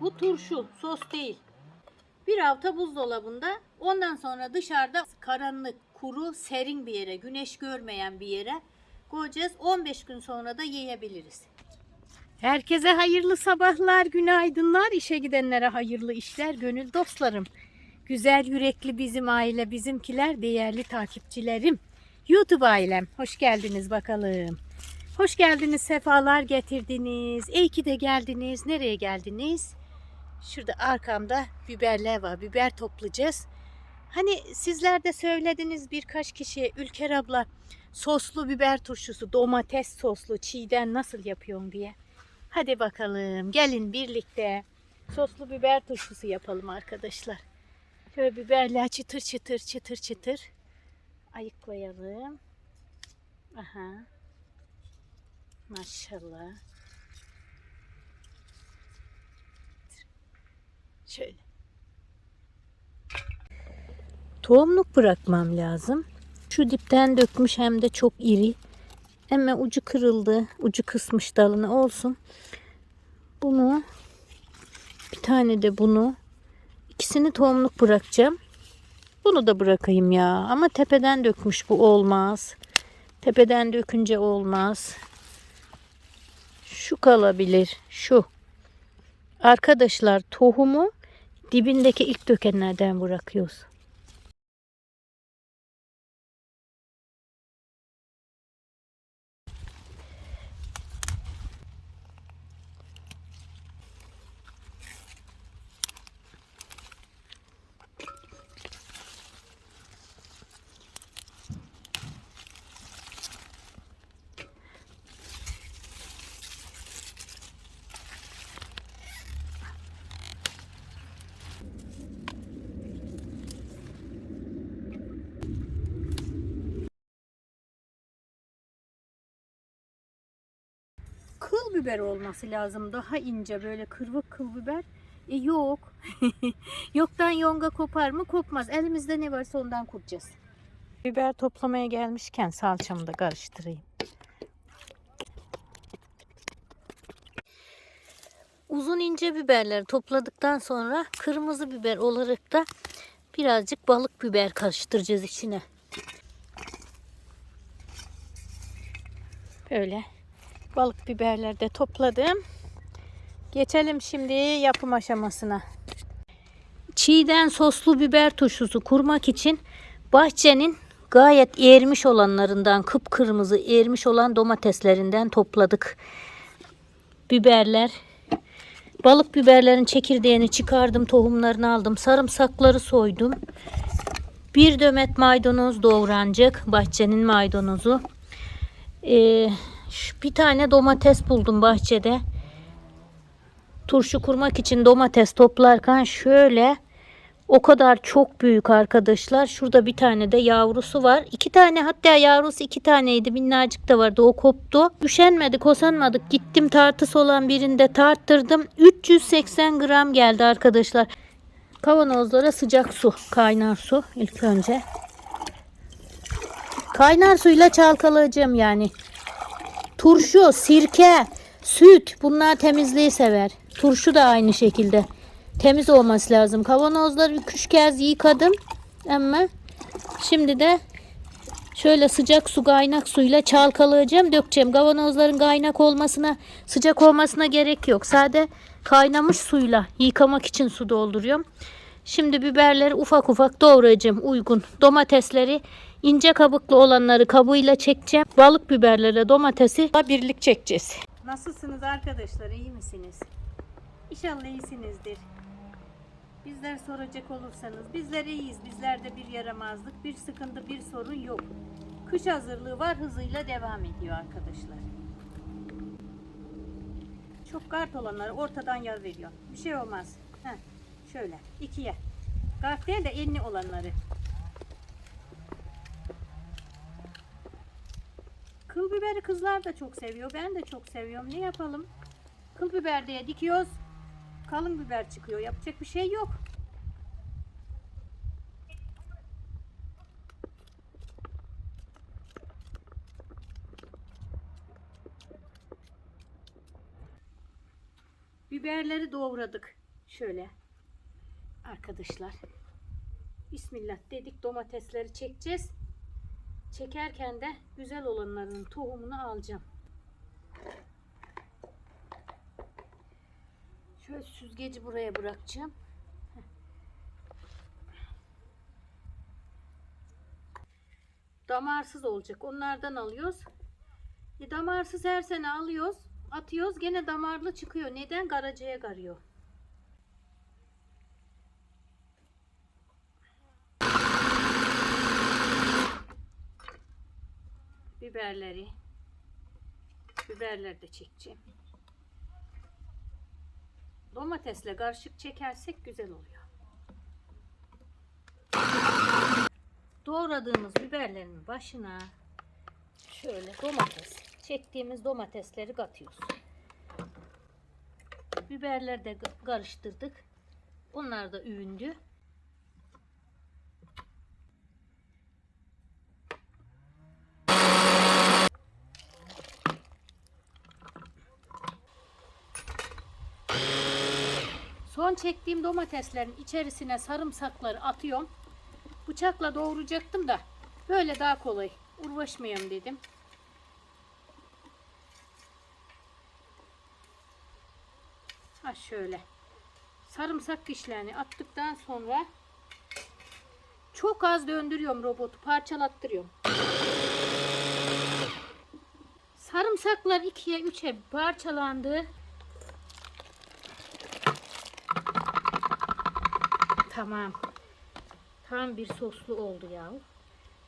Bu turşu, sos değil. Bir hafta buzdolabında, ondan sonra dışarıda karanlık, kuru, serin bir yere, güneş görmeyen bir yere koyacağız. 15 gün sonra da yiyebiliriz. Herkese hayırlı sabahlar, günaydınlar. İşe gidenlere hayırlı işler, gönül dostlarım. Güzel yürekli bizim aile, bizimkiler, değerli takipçilerim. YouTube ailem, hoş geldiniz bakalım. Hoş geldiniz, sefalar getirdiniz. İyi ki de geldiniz. Nereye geldiniz? Şurada arkamda biberler var. Biber toplayacağız. Hani sizler de söylediniz birkaç kişiye Ülker abla soslu biber turşusu, domates soslu çiğden nasıl yapıyorsun diye. Hadi bakalım gelin birlikte soslu biber turşusu yapalım arkadaşlar. Şöyle biberler çıtır çıtır çıtır çıtır ayıklayalım. Aha. Maşallah. Şöyle. Tohumluk bırakmam lazım. Şu dipten dökmüş hem de çok iri. Ama ucu kırıldı. Ucu kısmış dalını olsun. Bunu bir tane de bunu ikisini tohumluk bırakacağım. Bunu da bırakayım ya. Ama tepeden dökmüş bu olmaz. Tepeden dökünce olmaz. Şu kalabilir. Şu. Arkadaşlar tohumu dibindeki ilk dökenlerden bırakıyoruz. Kıl biber olması lazım. Daha ince böyle kırvık kıl biber. E yok. Yoktan yonga kopar mı? Kopmaz. Elimizde ne varsa ondan kuracağız. Biber toplamaya gelmişken salçamı da karıştırayım. Uzun ince biberleri topladıktan sonra kırmızı biber olarak da birazcık balık biber karıştıracağız içine. Böyle balık biberleri de topladım. Geçelim şimdi yapım aşamasına. Çiğden soslu biber turşusu kurmak için bahçenin gayet ermiş olanlarından kıpkırmızı ermiş olan domateslerinden topladık. Biberler Balık biberlerin çekirdeğini çıkardım, tohumlarını aldım. Sarımsakları soydum. Bir dömet maydanoz doğranacak. Bahçenin maydanozu. Ee, bir tane domates buldum bahçede. Turşu kurmak için domates toplarken şöyle o kadar çok büyük arkadaşlar. Şurada bir tane de yavrusu var. İki tane hatta yavrusu iki taneydi. Minnacık da vardı. O koptu. Üşenmedik, osanmadık. Gittim tartısı olan birinde tarttırdım. 380 gram geldi arkadaşlar. Kavanozlara sıcak su, kaynar su ilk önce. Kaynar suyla çalkalayacağım yani. Turşu, sirke, süt bunlar temizliği sever. Turşu da aynı şekilde. Temiz olması lazım. Kavanozları üç kez yıkadım. Ama şimdi de şöyle sıcak su kaynak suyla çalkalayacağım dökeceğim. Kavanozların kaynak olmasına sıcak olmasına gerek yok. Sade kaynamış suyla yıkamak için su dolduruyorum. Şimdi biberleri ufak ufak doğrayacağım uygun. Domatesleri ince kabuklu olanları kabuğuyla çekeceğim. Balık biberlerle domatesi birlik çekeceğiz. Nasılsınız arkadaşlar? İyi misiniz? İnşallah iyisinizdir. Bizler soracak olursanız bizler iyiyiz. Bizlerde bir yaramazlık, bir sıkıntı, bir sorun yok. Kış hazırlığı var hızıyla devam ediyor arkadaşlar. Çok kart olanları ortadan yar veriyor. Bir şey olmaz. Heh, şöyle ikiye. Kart değil de enli olanları. Kıl biberi kızlar da çok seviyor. Ben de çok seviyorum. Ne yapalım? Kıl biber diye dikiyoruz. Kalın biber çıkıyor. Yapacak bir şey yok. Biberleri doğradık. Şöyle arkadaşlar. Bismillah dedik domatesleri çekeceğiz. Çekerken de güzel olanlarının tohumunu alacağım. Şöyle süzgeci buraya bırakacağım. Damarsız olacak. Onlardan alıyoruz. E, damarsız her sene alıyoruz. Atıyoruz. Gene damarlı çıkıyor. Neden? Garacaya garıyor. Biberleri. Biberleri de çekeceğim. Domatesle karışık çekersek güzel oluyor. Doğradığımız biberlerin başına şöyle domates, çektiğimiz domatesleri katıyoruz. Biberleri de karıştırdık. Onlar da övündü. Son çektiğim domateslerin içerisine sarımsakları atıyorum. Bıçakla doğrayacaktım da böyle daha kolay. Uğraşmayayım dedim. Ha şöyle. Sarımsak işlerini attıktan sonra çok az döndürüyorum robotu. Parçalattırıyorum. Sarımsaklar ikiye üçe parçalandı. Tamam. Tam bir soslu oldu ya.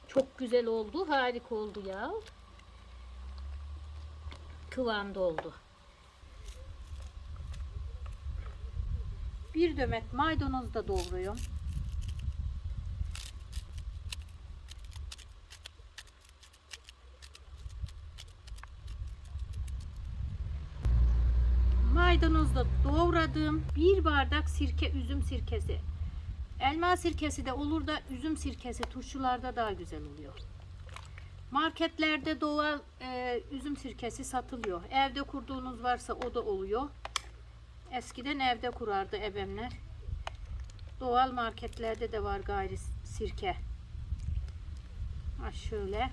Çok güzel oldu. Harika oldu ya. Kıvamda oldu. Bir demet maydanoz da doğruyorum. Maydanoz da doğradım. Bir bardak sirke, üzüm sirkesi. Elma sirkesi de olur da üzüm sirkesi turşularda daha güzel oluyor. Marketlerde doğal e, üzüm sirkesi satılıyor. Evde kurduğunuz varsa o da oluyor. Eskiden evde kurardı ebemler. Doğal marketlerde de var gayri sirke. Ha şöyle.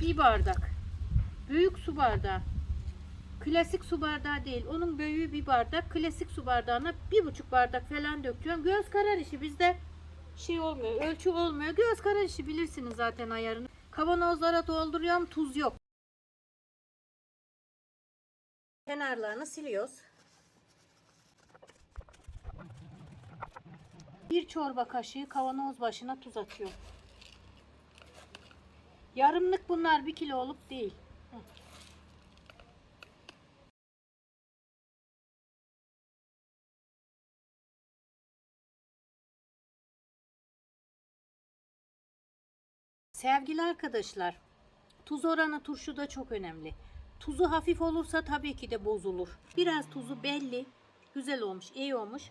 Bir bardak. Büyük su bardağı. Klasik su bardağı değil. Onun büyüğü bir bardak. Klasik su bardağına bir buçuk bardak falan döküyorum. Göz karar işi bizde şey olmuyor. Ölçü olmuyor. Göz karar işi bilirsiniz zaten ayarını. Kavanozlara dolduruyorum. Tuz yok. Kenarlarını siliyoruz. Bir çorba kaşığı kavanoz başına tuz atıyorum. Yarımlık bunlar bir kiloluk değil. Hı. Sevgili arkadaşlar, tuz oranı turşuda çok önemli. Tuzu hafif olursa tabii ki de bozulur. Biraz tuzu belli. Güzel olmuş, iyi olmuş.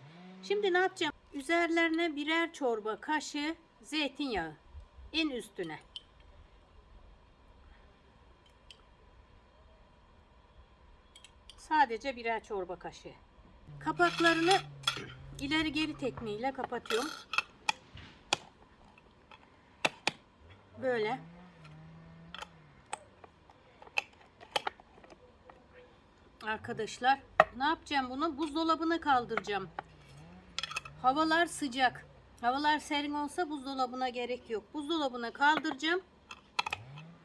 Şimdi ne yapacağım? Üzerlerine birer çorba kaşığı zeytinyağı. En üstüne. Sadece birer çorba kaşığı. Kapaklarını ileri geri tekniğiyle kapatıyorum. Böyle. Arkadaşlar ne yapacağım bunu? Buzdolabına kaldıracağım. Havalar sıcak. Havalar serin olsa buzdolabına gerek yok. Buzdolabına kaldıracağım.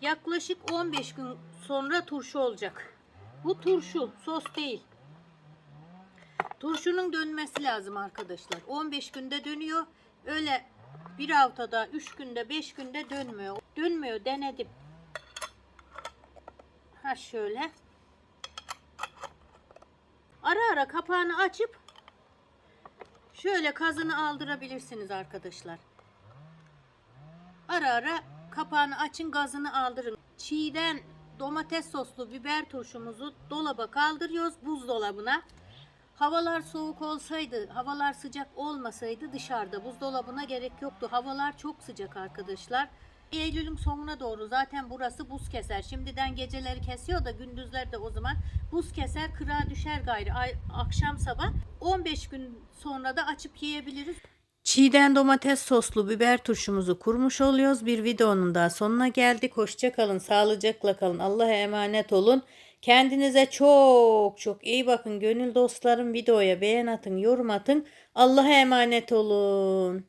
Yaklaşık 15 gün sonra turşu olacak. Bu turşu, sos değil. Turşunun dönmesi lazım arkadaşlar. 15 günde dönüyor. Öyle bir haftada, 3 günde, 5 günde dönmüyor. Dönmüyor denedim. Ha şöyle. Ara ara kapağını açıp şöyle kazını aldırabilirsiniz arkadaşlar. Ara ara kapağını açın gazını aldırın. Çiğden domates soslu biber turşumuzu dolaba kaldırıyoruz buzdolabına. Havalar soğuk olsaydı, havalar sıcak olmasaydı dışarıda buzdolabına gerek yoktu. Havalar çok sıcak arkadaşlar. Eylül'ün sonuna doğru zaten burası buz keser. Şimdiden geceleri kesiyor da gündüzler de o zaman buz keser, kırağa düşer gayrı. Ay, akşam sabah 15 gün sonra da açıp yiyebiliriz. Çiğden domates soslu biber turşumuzu kurmuş oluyoruz. Bir videonun daha sonuna geldik. Hoşça kalın, sağlıcakla kalın. Allah'a emanet olun. Kendinize çok çok iyi bakın. Gönül dostlarım videoya beğen atın, yorum atın. Allah'a emanet olun.